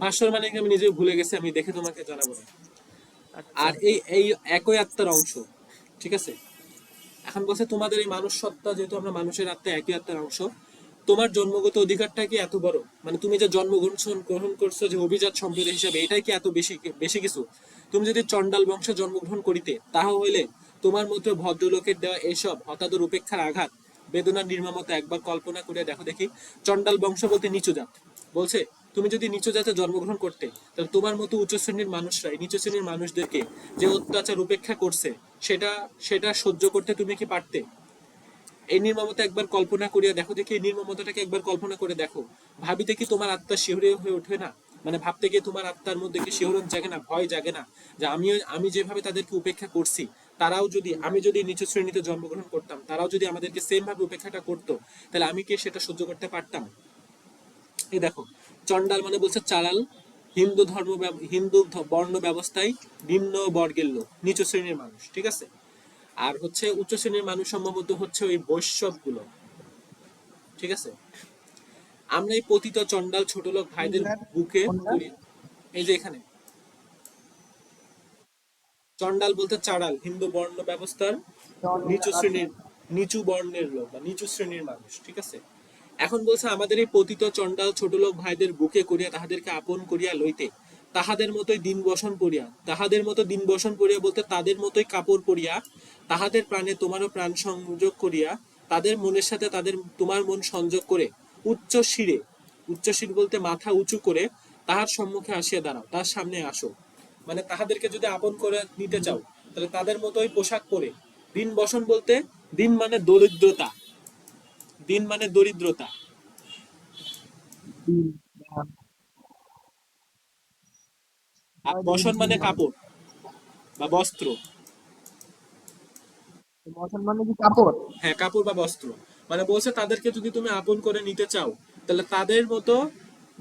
ভাস্বর মানে আমি নিজেও ভুলে গেছি আমি দেখে তোমাকে জানাব না। আর এই এই একই আত্মার অংশ ঠিক আছে? এখন বলছে তোমাদের এই মানুষ সত্তা যেহেতু আমরা মানুষের আত্মা একই আত্মার অংশ তোমার জন্মগত অধিকারটা কি এত বড়? মানে তুমি যে জন্মগ্রহণ গ্রহণ করছ যে অভিজাত সম্প্রদায় হিসাবে এটাই কি এত বেশি বেশি কিছু? তুমি যদি চন্ডাল বংশে জন্মগ্রহণ করিতে তাহা হইলে তোমার মতো ভদ্রলোকের দেওয়া এসব হতাদর উপেক্ষার আঘাত বেদনার নির্মমতা একবার কল্পনা করে দেখো দেখি। চন্ডাল বংশ বলতে নিচু জাত। বলছে তুমি যদি নিচু জাতে জন্মগ্রহণ করতে, তাহলে তোমার মতো উচ্চ শ্রেণির মানুষরাই, নিচু শ্রেণির মানুষদেরকে যে অত্যাচার উপেক্ষা করছে, সেটা সেটা সহ্য করতে তুমি কি পারতে? এই নির্মমতা একবার কল্পনা করিয়া দেখো, দেখি এই নির্মমতাটাকে একবার কল্পনা করে দেখো। ভাবিতে কি তোমার আত্মা শিহরে হয়ে ওঠে না? মানে ভাবতে গিয়ে তোমার আত্মার মধ্যে কি শিহরণ জাগে না, ভয় জাগে না? যে আমি আমি যেভাবে তাদেরকে উপেক্ষা করছি, তারাও যদি, আমি যদি নিচু শ্রেণীতে জন্মগ্রহণ করতাম, তারাও যদি আমাদেরকে সেম ভাবে উপেক্ষাটা করতো, তাহলে আমি কি সেটা সহ্য করতে পারতাম? এই দেখো চন্ডাল মানে বলছে চালাল। হিন্দু ধর্ম হিন্দু বর্ণ ব্যবস্থায় নিম্ন বর্গের লোক নিচু শ্রেণির মানুষ ঠিক আছে? আর হচ্ছে উচ্চ শ্রেণির মানুষ সম্ভবত হচ্ছে ওই বৈষ্ণবগুলো ঠিক আছে? আমরা এই পতিত চন্ডাল ছোট লোক ভাইদের বুকে? এই যে এখানে। চন্ডাল বলতে চাড়াল হিন্দু বর্ণ ব্যবস্থার নিচু শ্রেণির নিচু বর্ণের লোক বা নিচু শ্রেণির মানুষ ঠিক আছে? এখন বলছে আমাদের এই পতিত চন্ডাল ছোট লোক ভাইদের বুকে করিয়া তাহাদেরকে আপন করিয়া লইতে, তাহাদের মতোই দিন বসন করিয়া তাহাদের মতো দিন বসন করিয়া বলতে তাদের মতোই কাপড় পরিয়া তাহাদের প্রাণে তোমারও প্রাণ সংযোগ করিয়া, তাদের মনের সাথে তাদের, তোমার মন সংযোগ করে, উচ্চ শিরে, উচ্চ শির বলতে মাথা উঁচু করে তাহার সম্মুখে আসিয়া দাঁড়াও, তার সামনে আসো। মানে তাহাদেরকে যদি আপন করে নিতে চাও, তাহলে তাদের মতোই পোশাক পরে। দিন বসন বলতে দিন মানে দরিদ্রতা। দিন মানে দরিদ্রতা। আর বসন মানে কাপড় বা বস্ত্র। মুসলমানের কি কাপড়? হ্যাঁ কাপড় বা বস্ত্র। মানে বলছে তাদেরকে যদি তুমি আপন করে নিতে চাও তাহলে তাদের মতো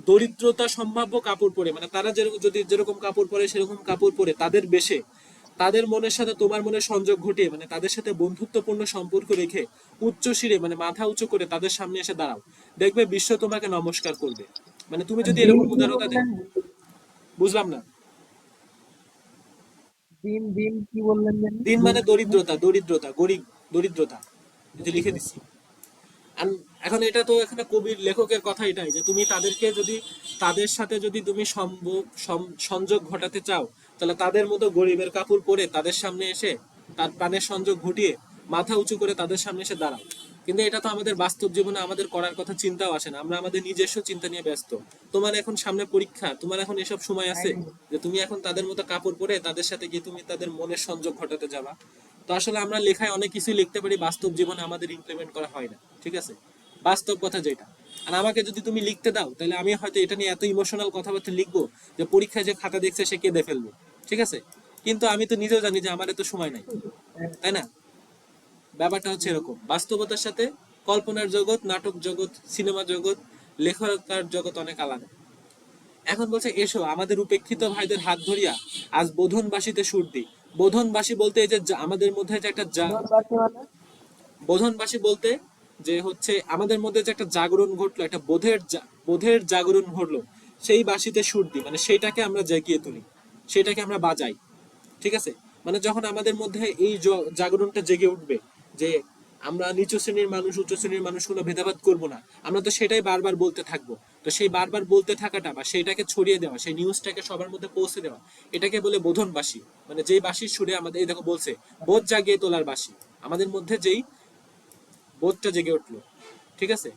দরিদ্রতা সম্ভাব্য কাপড় পরে মানে তারা যেরকম যদি যেরকম কাপড় পরে সেরকম কাপড় পরে তাদের বেশে। তাদের মনের সাথে তোমার মনের সংযোগ ঘটিয়ে মানে তাদের সাথে বন্ধুত্বপূর্ণ সম্পর্ক রেখে উচ্চ শিরে মানে মাথা উঁচু করে তাদের সামনে এসে দাঁড়াও। দেখবে বিশ্ব তোমাকে নমস্কার করবে। মানে তুমি যদি এরকম উদারতা দেও বুঝলাম না। দিন দিন কি বললেন দিন মানে দরিদ্রতা দরিদ্রতা গরিব দরিদ্রতা। যে লিখে দিচ্ছি। এখন এটা তো এখানে কবির লেখকের কথা এটাই যে তুমি তাদেরকে যদি তাদের সাথে যদি তুমি সম্ভব সংযোগ ঘটাতে চাও তাহলে তাদের মতো গরিবের কাপড় পরে তাদের সামনে এসে তার প্রাণের সংযোগ ঘটিয়ে মাথা উঁচু করে তাদের সামনে এসে দাঁড়াও। কিন্তু এটা তো আমাদের বাস্তব জীবনে আমাদের করার কথা চিন্তাও আসে না। আমরা আমাদের নিজস্ব চিন্তা নিয়ে ব্যস্ত। তোমার এখন সামনে পরীক্ষা তোমার এখন এসব সময় আছে যে তুমি এখন তাদের মতো কাপড় পরে তাদের সাথে গিয়ে তুমি তাদের মনের সংযোগ ঘটাতে যাবা। তো আসলে আমরা লেখায় অনেক কিছুই লিখতে পারি বাস্তব জীবনে আমাদের ইমপ্লিমেন্ট করা হয় না। ঠিক আছে? বাস্তব কথা যেটা। আর আমাকে যদি তুমি লিখতে দাও তাহলে আমি হয়তো এটা নিয়ে এত ইমোশনাল কথাবার্তা লিখব যে পরীক্ষায় যে খাতা দেখছে সে কেঁদে ফেলবে। ঠিক আছে? কিন্তু আমি তো নিজেও জানি যে আমার এত সময় নাই তাই না? ব্যাপারটা হচ্ছে এরকম। বাস্তবতার সাথে কল্পনার জগৎ নাটক জগৎ সিনেমা জগৎ লেখকার জগৎ অনেক আলাদা। এখন বলছে এসো আমাদের উপেক্ষিত ভাইদের হাত ধরিয়া আজ বোধনবাসীতে সুর দিই। বোধনবাসী বলতে এই যে আমাদের মধ্যে যে একটা মানে? বোধনবাসী বলতে যে হচ্ছে আমাদের মধ্যে যে একটা জাগরণ ঘটলো একটা বোধের বোধের জাগরণ ঘটলো সেই বাসিতে সুর দিই। মানে সেইটাকে আমরা জাগিয়ে তুলি। সেটাকে আমরা বাজাই ঠিক আছে? মানে যখন আমাদের মধ্যে এই জাগরণটা জেগে উঠবে যে আমরা নিচু শ্রেণির মানুষ উচ্চ শ্রেণির মানুষ কোনো ভেদাভেদ করব না আমরা তো সেটাই বারবার বলতে থাকব। তো সেই বারবার বলতে থাকাটা বা সেইটাকে ছড়িয়ে দেওয়া সেই নিউজটাকে সবার মধ্যে পৌঁছে দেওয়া এটাকে বলে বোধনবাসী। মানে যেই বাসির সুরে আমাদের এই দেখো বলছে বোধ জাগিয়ে তোলার বাসী আমাদের মধ্যে যেই বোধটা জেগে উঠল ঠিক আছে?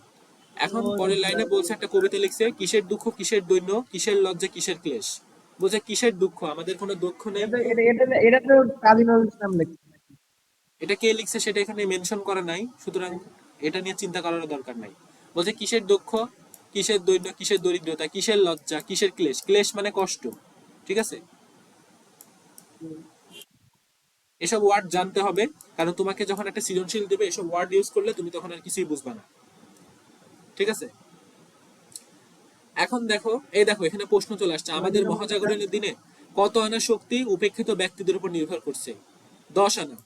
এখন পরের লাইনে বলছে একটা কবিতা লিখছে কিসের দুঃখ কিসের দৈন্য কিসের লজ্জা কিসের ক্লেশ? বলছে কিসের দুঃখ? আমাদের কোনো দুঃখ নেই। এটা তো কাজী নজরুল ইসলাম এটা কে লিখছে সেটা এখানে মেনশন করা নাই সুতরাং এটা নিয়ে চিন্তা করার দরকার নাই। বলছে কিসের দুঃখ? কিসের দৈন্য কিসের দরিদ্রতা কিসের লজ্জা কিসের ক্লেশ? ক্লেশ মানে কষ্ট ঠিক আছে? এসব ওয়ার্ড জানতে হবে কারণ তোমাকে যখন একটা সৃজনশীল দেবে এসব ওয়ার্ড ইউজ করলে তুমি তখন আর কিছুই বুঝবে না ঠিক আছে? এখন দেখো, এই দেখো, এখানে প্রশ্ন চলে আসছে। আমাদের মহাজাগরণের দিনে কত আনা শক্তি উপেক্ষিত ব্যক্তিদের উপর নির্ভর করছে? দশ আনা।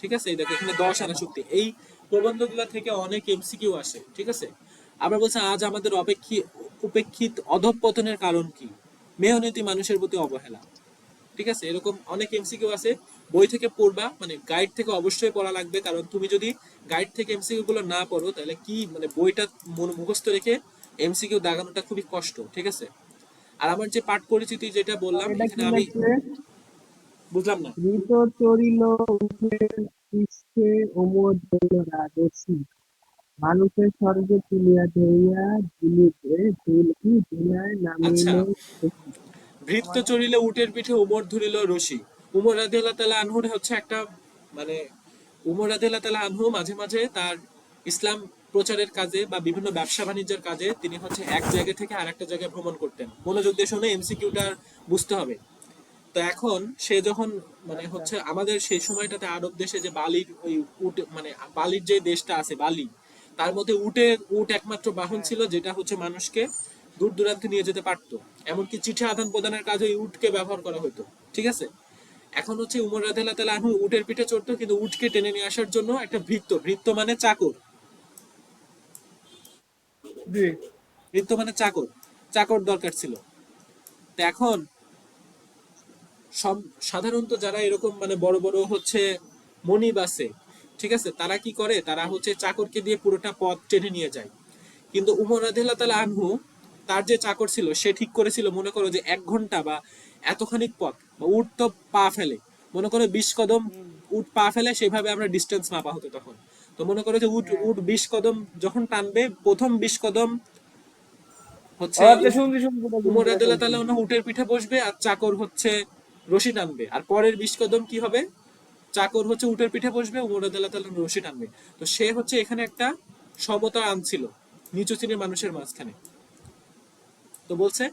ঠিক আছে? এই দেখো, এখানে দশ আনা শক্তি। এই প্রবন্ধগুলো থেকে অনেক এমসিকিউ আসে। ঠিক আছে? আবার বলছে, আজ আমাদের অপেক্ষিত উপেক্ষিত অধঃপতনের কারণ কি? মেহনতি মানুষের প্রতি অবহেলা। ঠিক আছে? এরকম অনেক এমসিকিউ আছে। বই থেকে পড়বা মানে গাইড থেকে অবশ্যই পড়া লাগবে। কারণ তুমি যদি গাইড থেকে এমসিকিউ গুলো না পড়ো, তাহলে কি মানে বইটা মুখস্থ রেখে এমসিকিউ দাগানোটা খুবই কষ্ট ঠিক আছে? আর আমার যে পাঠ পরিচিতি যেটা বললাম এখানে আমি বুঝলাম না। ঋত চরিল পৃষ্ঠে ওমর দৈল রাজসী। মানুষের স্বর্গে তুলিয়া ধরিয়া ঝুলিতে ঝুল কি ধুলায় আচ্ছা। নামিল ভৃত্য চড়িলে উটের পিঠে উমর ধরিল রশি উমর রাদিয়াল্লাহু তাআলা আনহুর হচ্ছে একটা মানে উমর রাদিয়াল্লাহু তাআলা আনহু মাঝে মাঝে তার ইসলাম প্রচারের কাজে বা বিভিন্ন ব্যবসা বাণিজ্যের কাজে তিনি হচ্ছে এক জায়গা থেকে আরেকটা জায়গায় ভ্রমণ করতেন। মনোযোগ দিয়ে শুনে এমসিকিউটা বুঝতে হবে। তো এখন সে যখন মানে হচ্ছে আমাদের সেই সময়টাতে আরব দেশে যে বালির ওই উট মানে বালির যে দেশটা আছে, বালি, তার মধ্যে উটের উট একমাত্র বাহন ছিল যেটা হচ্ছে মানুষকে দূর দূরান্তে নিয়ে যেতে পারতো। এমনকি চিঠি আদান প্রদানের কাজে ওই উটকে ব্যবহার করা হতো ঠিক আছে? এখন হচ্ছে উমর তাআলা আনহু উটের পিঠে চড়তো, কিন্তু উটকে টেনে নিয়ে আসার জন্য একটা ভৃত্য ভৃত্য মানে চাকর। জি। ভৃত্য মানে চাকর। চাকর দরকার ছিল। তো এখন সাধারণত যারা এরকম মানে বড় বড় হচ্ছে মনিব আছে ঠিক আছে তারা কি করে? তারা হচ্ছে চাকরকে দিয়ে পুরোটা পথ টেনে নিয়ে যায়। কিন্তু উমর রাদিয়াল্লাহু তাআলা আনহু তার যে চাকর ছিল সে ঠিক করেছিল মনে করো যে এক ঘণ্টা বা এতখানিক পথ বা উট তো পা ফেলে। মনে করো বিশ কদম উট পা ফেলে সেভাবে আমরা ডিস্টেন্স মাপা হতো তখন। তো মনে করো যে উট উট বিশ কদম যখন টানবে প্রথম বিশ কদম হচ্ছে উমর ওনা উটের পিঠে বসবে আর চাকর হচ্ছে রশি টানবে। আর পরের বিশ কদম কি হবে? চাকর হচ্ছে উটের পিঠে বসবে উমর রশি টানবে। তো সে হচ্ছে এখানে একটা সমতা আনছিল নিচু শ্রেণির মানুষের মাঝখানে। তো বলছে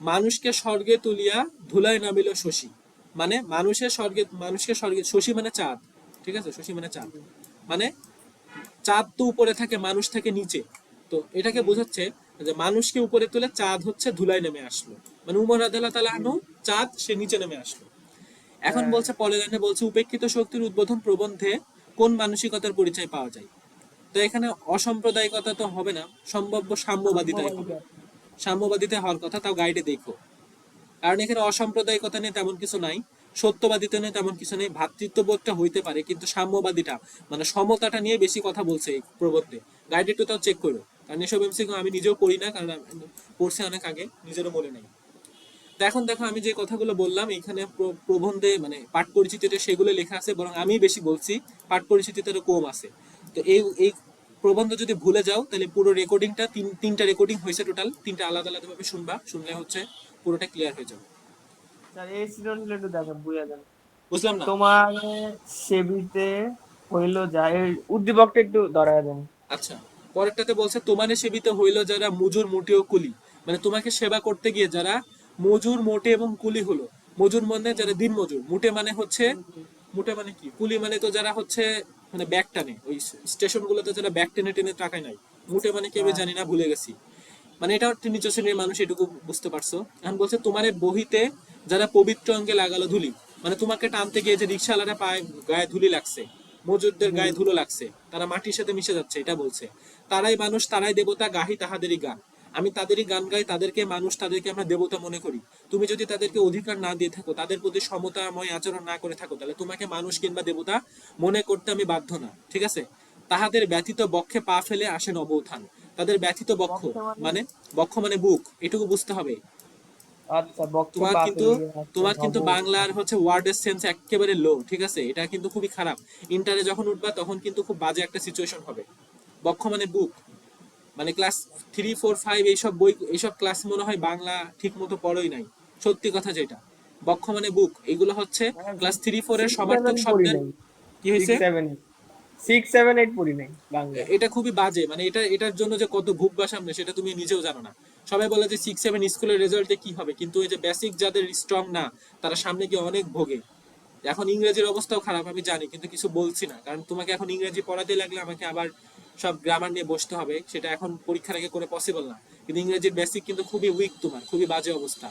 মানুষকে স্বর্গে তুলিয়া ধুলায় নামিল শশী। মানে মানুষের স্বর্গে মানুষকে স্বর্গে শশী মানে চাঁদ। ঠিক আছে? শশী মানে চাঁদ। মানে চাঁদ তো উপরে থাকে মানুষ থাকে নিচে। তো এটাকে বোঝাচ্ছে যে মানুষকে উপরে তুলে চাঁদ হচ্ছে ধুলায় নেমে আসলো। মানে উমর আদাল্লাহ তালা আনু চাঁদ সে নিচে নেমে আসলো। এখন বলছে পরের লাইনে বলছে উপেক্ষিত শক্তির উদ্বোধন প্রবন্ধে কোন মানসিকতার পরিচয় পাওয়া যায়? তো এখানে অসাম্প্রদায়িকতা তো হবে না সম্ভাব্য সাম্যবাদিতাই হবে। সাম্যবাদিতা। হওয়ার কথা তাও গাইডে দেখো। কারণ এখানে অসাম্প্রদায়িকতা নিয়ে তেমন কিছু নাই। সত্যবাদিতা নিয়ে তেমন কিছু নেই ভ্রাতৃত্ববোধটা হইতে পারে, কিন্তু সাম্যবাদিতা মানে সমতাটা নিয়ে বেশি কথা বলছে এই প্রবন্ধে গাইড তাও চেক করো। কারণ এসব এমসিকিউ আমি নিজেও পড়ি না, কারণ পড়ছি অনেক আগে, নিজেরও মনে নেই। এখন দেখো, আমি যে কথাগুলো বললাম এখানে প্র- প্রবন্ধে মানে পাঠ পরিচিতিতে সেগুলো লেখা আছে, বরং আমি বেশি বলছি, পাঠ পরিচিতিতে কম আছে। তো এই এই প্রবন্ধ যদি ভুলে যাও, তাহলে পুরো রেকর্ডিংটা তিন, তিনটা রেকর্ডিং হয়েছে টোটাল তিনটা আলাদা আলাদা ভাবে শুনবা, শুনলে হচ্ছে পুরোটা ক্লিয়ার হয়ে যাবে। স্যার এই সিরিয়াল একটু দেখেন বুঝা যান বুঝলাম না। তোমার সেবিতে হইল যা এই উদ্দীপকটা একটু ধরা দেন। আচ্ছা পরেরটাতে বলছে তোমারে সেবিতে হইল যারা মজুর মোটে ও কুলি। মানে তোমাকে সেবা করতে গিয়ে যারা মজুর মোটে এবং কুলি হলো। মজুর মানে যারা দিন মজুর। মোটে মানে হচ্ছে মোটে মানে কি? কুলি মানে তো যারা হচ্ছে মানে ব্যাগ টানে। ওই স্টেশন গুলোতে যারা ব্যাগ টেনে টেনে টাকায় নাই মোটে মানে কি আমি জানি না ভুলে গেছি। মানে এটা হচ্ছে নিচু শ্রেণির মানুষ এটুকু বুঝতে পারছ। এখন বলছে তোমার বহিতে যারা পবিত্র অঙ্গে লাগালো ধুলি। মানে তোমাকে টানতে গিয়ে যে রিক্সাওয়ালারা পায়ে গায়ে ধুলি লাগছে মজুরদের গায়ে ধুলো লাগছে তারা মাটির সাথে মিশে যাচ্ছে এটা বলছে। তারাই মানুষ তারাই দেবতা গাহি তাহাদেরই গান। আমি তাদেরই গান গাই তাদেরকে মানুষ তাদেরকে আমরা দেবতা মনে করি। তুমি যদি তাদেরকে অধিকার না দিয়ে থাকো তাদের প্রতি সমতাময় আচরণ না করে থাকো তাহলে তোমাকে মানুষ কিংবা দেবতা মনে করতে আমি বাধ্য না ঠিক আছে? তাহাদের ব্যতীত বক্ষে পা ফেলে আসে নবউত্থান তাদের ব্যথিত বক্ষ মানে বক্ষ মানে বুক এটুকু বুঝতে হবে। আচ্ছা তোমার কিন্তু তোমার কিন্তু বাংলার হচ্ছে ওয়ার্ডের সেন্স একেবারে লো ঠিক আছে? এটা কিন্তু খুবই খারাপ। ইন্টারে যখন উঠবা তখন কিন্তু খুব বাজে একটা সিচুয়েশন হবে। বক্ষ মানে বুক। মানে ক্লাস থ্রি ফোর ফাইভ এইসব বই এইসব ক্লাস মনে হয় বাংলা ঠিক মতো পড়োই নাই। সত্যি কথা যেটা। বক্ষ মানে বুক এগুলো হচ্ছে ক্লাস থ্রি ফোর এর সমার্থক শব্দের কি হয়েছে? সিক্স সেভেন এইট পড়ি নাই বাংলা এটা খুবই বাজে মানে এটা, এটার জন্য যে কত ভুক বা সামনে, সেটা তুমি নিজেও জানো না। সবাই বলে যে সিক্স সেভেন স্কুলের রেজাল্টে কি হবে, কিন্তু ওই যে বেসিক যাদের স্ট্রং না, তারা সামনে গিয়ে অনেক ভোগে। এখন ইংরেজির অবস্থাও খারাপ, আমি জানি, কিন্তু কিছু বলছি না, কারণ তোমাকে এখন ইংরেজি পড়াতে লাগলে আমাকে আবার সব গ্রামার নিয়ে বসতে হবে, সেটা এখন পরীক্ষার আগে করে পসিবল না। কিন্তু ইংরেজির বেসিক কিন্তু খুবই উইক তোমার, খুবই বাজে অবস্থা।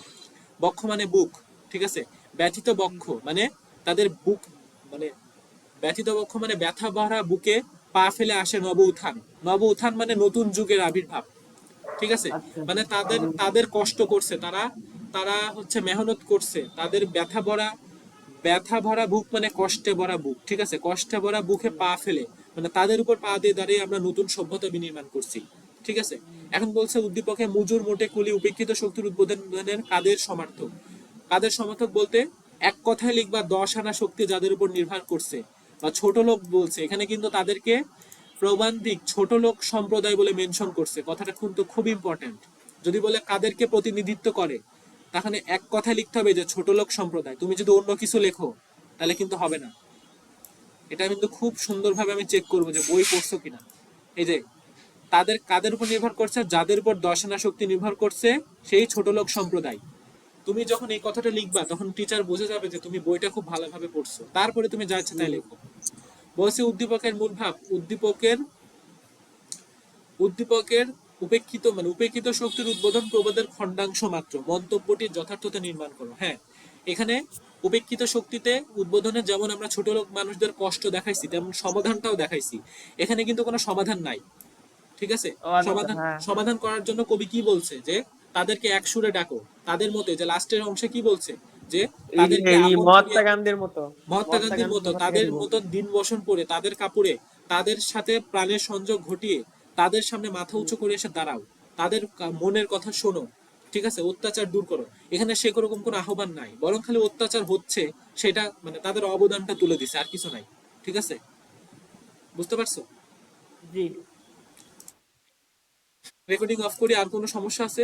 বক্ষ মানে বুক ঠিক আছে? ব্যথিত বক্ষ মানে তাদের বুক মানে ব্যথিত বক্ষ মানে ব্যথা ভরা বুকে পা ফেলে আসে নব উত্থান। নব উত্থান মানে নতুন যুগের আবির্ভাব। ঠিক আছে? আচ্ছা। মানে তাদের তাদের কষ্ট করছে তারা তারা হচ্ছে মেহনত করছে তাদের ব্যথা ভরা ব্যথা ভরা বুক মানে কষ্টে ভরা বুক। ঠিক আছে? কষ্টে ভরা বুকে পা ফেলে মানে তাদের উপর পা দিয়ে দাঁড়িয়ে আমরা নতুন সভ্যতা বিনির্মাণ করছি। ঠিক আছে? এখন বলছে উদ্দীপকে মুজুর মোটে কুলি উপেক্ষিত শক্তির উদ্বোধনের কাদের সমর্থক? কাদের সমর্থক বলতে এক কথায় লিখবা দশ আনা শক্তি যাদের উপর নির্ভর করছে। বা ছোট লোক বলছে, এখানে কিন্তু তাদেরকে প্রবান্ধিক ছোট লোক সম্প্রদায় বলে মেনশন করছে। কথাটা কিন্তু খুব ইম্পর্টেন্ট যদি বলে কাদেরকে প্রতিনিধিত্ব করে, তাহলে এক কথায় লিখতে হবে যে ছোট লোক সম্প্রদায়। তুমি যদি অন্য কিছু লেখো, তাহলে কিন্তু হবে না। এটা কিন্তু খুব সুন্দরভাবে আমি চেক করব যে বই পড়ছো কিনা। এই যে, তাদের কাদের উপর নির্ভর করছে? যাদের উপর দর্শনা শক্তি নির্ভর করছে, সেই ছোট লোক সম্প্রদায়। তুমি যখন এই কথাটা লিখবা তখন টিচার বুঝে যাবে যে তুমি বইটা খুব ভালোভাবে পড়ছো। তারপরে তুমি যা ইচ্ছে তাই লেখো। বলছে উদ্দীপকের মূল ভাব উদ্দীপকের উদ্দীপকের উপেক্ষিত মানে উপেক্ষিত শক্তির উদ্বোধন প্রবাদের খণ্ডাংশ মাত্র। মন্তব্যটির যথার্থতা নির্মাণ করো। হ্যাঁ এখানে উপেক্ষিত শক্তিতে উদ্বোধনে যেমন আমরা ছোট লোক মানুষদের কষ্ট দেখাইছি তেমন সমাধানটাও দেখাইছি। এখানে কিন্তু কোনো সমাধান নাই। ঠিক আছে? আচ্ছা, সমাধান হ্যাঁ। সমাধান করার জন্য কবি কি বলছে যে তাদেরকে এক সুরে ডাকো। তাদের মতে যে লাস্টের অংশে কি বলছে? যে তাদেরকে মহাত্মা গান্ধীর মতো। মহাত্মা গান্ধীর মতো তাদের মতো দিন বসন করে তাদের কাপড়ে তাদের সাথে প্রাণের সংযোগ ঘটিয়ে তাদের সামনে মাথা উঁচু করে এসে দাঁড়াও। তাদের মনের কথা শোনো। ঠিক আছে? অত্যাচার দূর করো। এখানে সে রকম কোনো আহ্বান নাই। বরং খালি অত্যাচার হচ্ছে সেটা মানে তাদের অবদানটা তুলে দিছে আর কিছু নাই। ঠিক আছে? বুঝতে পারছ? জি। রেকর্ডিং অফ করি আর কোনো সমস্যা আছে?